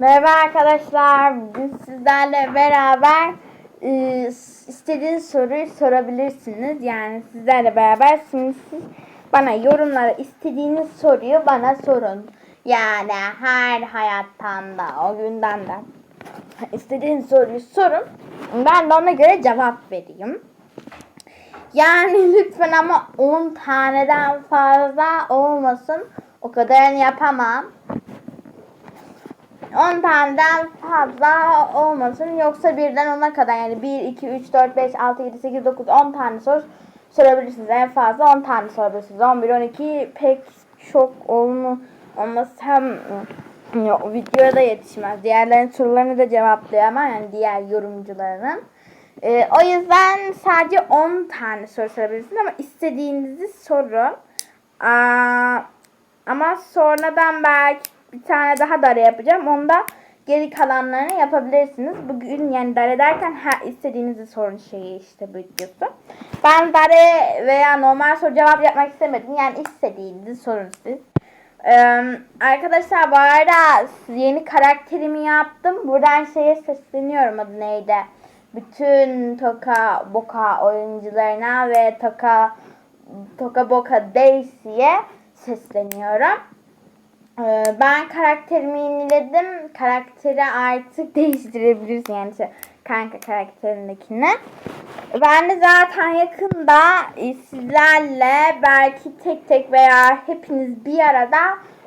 Merhaba arkadaşlar. Bugün sizlerle beraber e, istediğiniz soruyu sorabilirsiniz. Yani sizlerle beraber siz bana yorumlara istediğiniz soruyu bana sorun. Yani her hayattan da o günden de istediğiniz soruyu sorun. Ben de ona göre cevap vereyim. Yani lütfen ama 10 taneden fazla olmasın. O kadarını yapamam. 10 taneden fazla olmasın. Yoksa birden 10'a kadar yani 1, 2, 3, 4, 5, 6, 7, 8, 9, 10 tane soru sorabilirsiniz. En fazla 10 tane sorabilirsiniz. 11, 12 pek çok olmu olması hem ya, videoya da yetişmez. Diğerlerin sorularını da cevaplayamam. Yani diğer yorumcularının. Ee, o yüzden sadece 10 tane soru sorabilirsiniz ama istediğinizi sorun. Aa, ama sonradan belki bir tane daha dare yapacağım. Onda geri kalanlarını yapabilirsiniz. Bugün yani dare derken her istediğinizi sorun şeyi işte bu videosu. Ben dare veya normal soru cevap yapmak istemedim. Yani istediğinizi sorun siz. Ee, arkadaşlar bu arada yeni karakterimi yaptım. Buradan şeye sesleniyorum adı neydi? Bütün Toka Boka oyuncularına ve Toka Toka Boka Daisy'ye sesleniyorum. Ee, ben karakterimi yeniledim. Karakteri artık değiştirebilirsin yani işte kanka karakterindekini. Ben de zaten yakında sizlerle belki tek tek veya hepiniz bir arada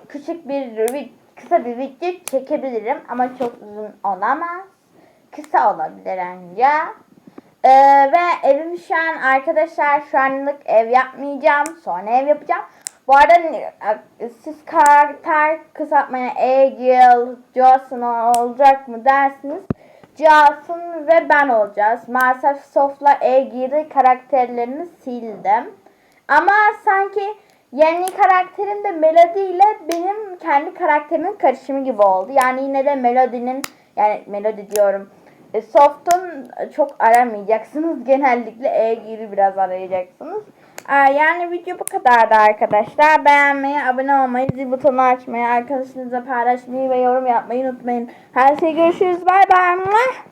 küçük bir kısa bir video çekebilirim ama çok uzun olamaz. Kısa olabilir önce. Ee, ve evim şu an arkadaşlar şu anlık ev yapmayacağım. Sonra ev yapacağım. Bu arada e, siz karakter kısaltmaya Egil, Johnson olacak mı dersiniz. Johnson ve ben olacağız. Maalesef Sof'la Egil'i karakterlerini sildim. Ama sanki yeni karakterim de Melody ile benim kendi karakterimin karışımı gibi oldu. Yani yine de Melody'nin yani Melody diyorum. E, Soft'un çok aramayacaksınız. Genellikle Egil'i biraz arayacaksınız. Aa, Yani video bu kadardı arkadaşlar. Beğenmeyi, abone olmayı, zil butonu açmayı, arkadaşlarınızla paylaşmayı ve yorum yapmayı unutmayın. Her şey görüşürüz. Bay bay.